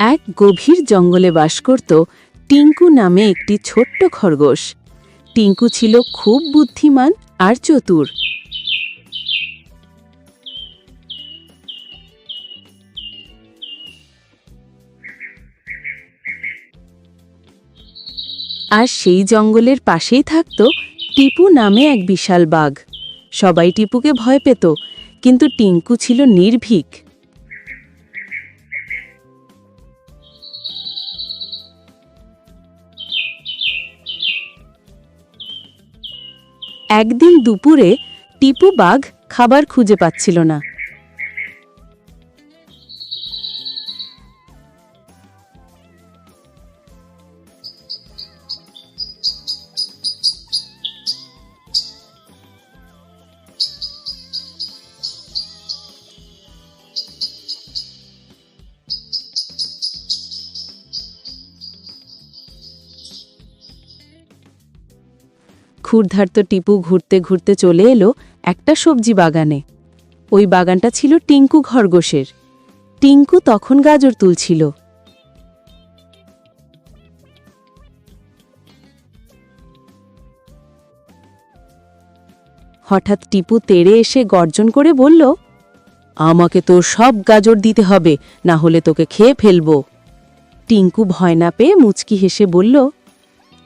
এক গভীর জঙ্গলে বাস করত টিঙ্কু নামে একটি ছোট্ট খরগোশ। টিঙ্কু ছিল খুব বুদ্ধিমান আর চতুর। আর সেই জঙ্গলের পাশেই থাকত টিপু নামে এক বিশাল বাঘ। সবাই টিপুকে ভয় পেত, কিন্তু টিঙ্কু ছিল নির্ভীক। একদিন দুপুরে টিপু বাঘ খাবার খুঁজে পাচ্ছিল না। ক্ষুরধার্ত টিপু ঘুরতে ঘুরতে চলে এলো একটা সবজি বাগানে। ওই বাগানটা ছিল টিঙ্কু খরগোশের। টিঙ্কু তখন গাজর তুলছিল। হঠাৎ টিপু তেড়ে এসে গর্জন করে বলল, আমাকে তো সব গাজর দিতে হবে, না হলে তোকে খেয়ে ফেলব। টিঙ্কু ভয় না পেয়ে মুচকি হেসে বলল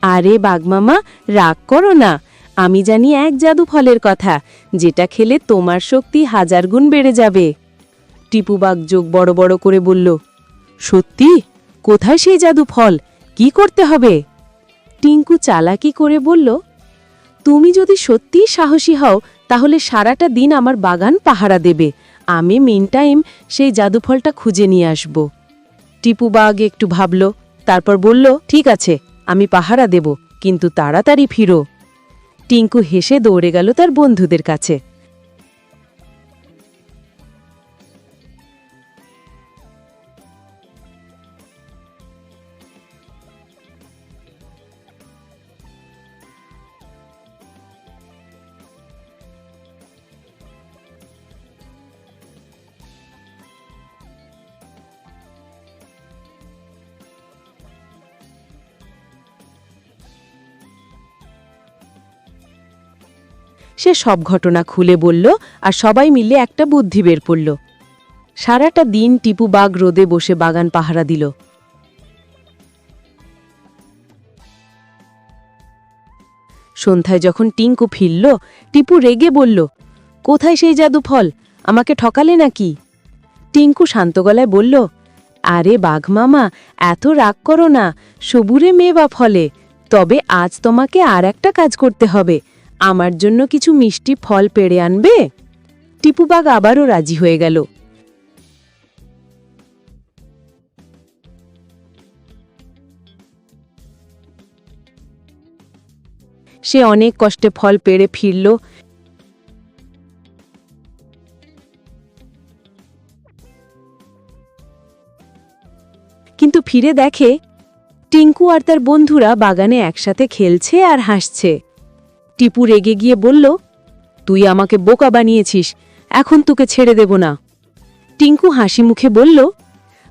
আরে বাগমামা, রাগ করো না। আমি জানি এক জাদু ফলের কথা, যেটা খেলে তোমার শক্তি হাজার গুণ বেড়ে যাবে। টিপু বাঘ যোগ বড় বড় করে বলল, সত্যি? কোথায় সেই জাদু ফল? কি করতে হবে? টিঙ্কু চালাকি করে বলল, তুমি যদি সত্যিই সাহসী হও, তাহলে সারাটা দিন আমার বাগান পাহারা দেবে। আমি মিন টাইম সেই জাদুফলটা খুঁজে নিয়ে আসব। টিপু বাঘ একটু ভাবল, তারপর বলল, ঠিক আছে। আমি পাহারা দেব কিন্তু তাড়াতাড়ি ফিরো। টিঙ্কু হেসে দৌড়ে গেল তার বন্ধুদের কাছে। সে সব ঘটনা খুলে বলল আর সবাই মিলে একটা বুদ্ধি বের পড়ল সারাটা দিন টিপু বাঘ রোদে বসে বাগান পাহারা দিল। সন্ধ্যায় যখন টিঙ্কু ফিরল, টিপু রেগে বলল, কোথায় সেই জাদু ফল? আমাকে ঠকালে নাকি? টিঙ্কু শান্ত গলায় বলল, আরে বাঘ মামা, এত রাগ করো না, সবুরে মেয়ে বা ফলে, তবে আজ তোমাকে আর একটা কাজ করতে হবে। আমার জন্য কিছু মিষ্টি ফল পেড়ে আনবে? টিপুবাগ আবারও রাজি হয়ে গেল। সে অনেক কষ্টে ফল পেড়ে ফিরল। কিন্তু ফিরে দেখে টিঙ্কু আর তার বন্ধুরা বাগানে একসাথে খেলছে আর হাসছে। টিপু রেগে গিয়ে বলল, তুই আমাকে বোকা বানিয়েছিস, এখন তোকে ছেড়ে দেব না। টিঙ্কু হাসি মুখে বলল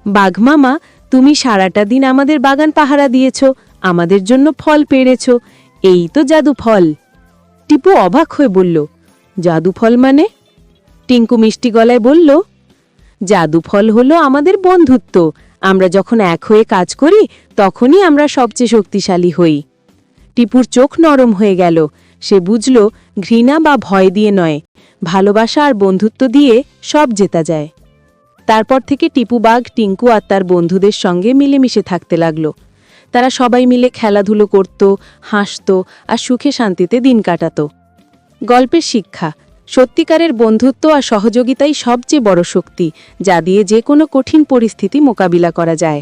বাঘমামা তুমি সারাটা দিন আমাদের বাগান পাহারা দিয়েছ, আমাদের জন্য ফল পেড়েছ, এই তো জাদু ফল। টিপু অবাক হয়ে বলল, জাদু ফল মানে? টিঙ্কু মিষ্টি গলায় বলল, জাদু ফল হলো আমাদের বন্ধুত্ব, আমরা যখন এক হয়ে কাজ করি, তখনই আমরা সবচেয়ে শক্তিশালী হই। টিপুর চোখ নরম হয়ে গেল সে বুঝল ঘৃণা বা ভয় দিয়ে নয়, ভালোবাসা আর বন্ধুত্ব দিয়ে সব জেতা যায়। তারপর থেকে টিপু বাঘ, টিঙ্কু আর তার বন্ধুদের সঙ্গে মিলেমিশে থাকতে লাগল। তারা সবাই মিলে খেলাধুলো করত, হাসত আর সুখে শান্তিতে দিন কাটাত। গল্পের শিক্ষা, সত্যিকারের বন্ধুত্ব আর সহযোগিতাই সবচেয়ে বড় শক্তি, যা দিয়ে যে কোনো কঠিন পরিস্থিতি মোকাবিলা করা যায়।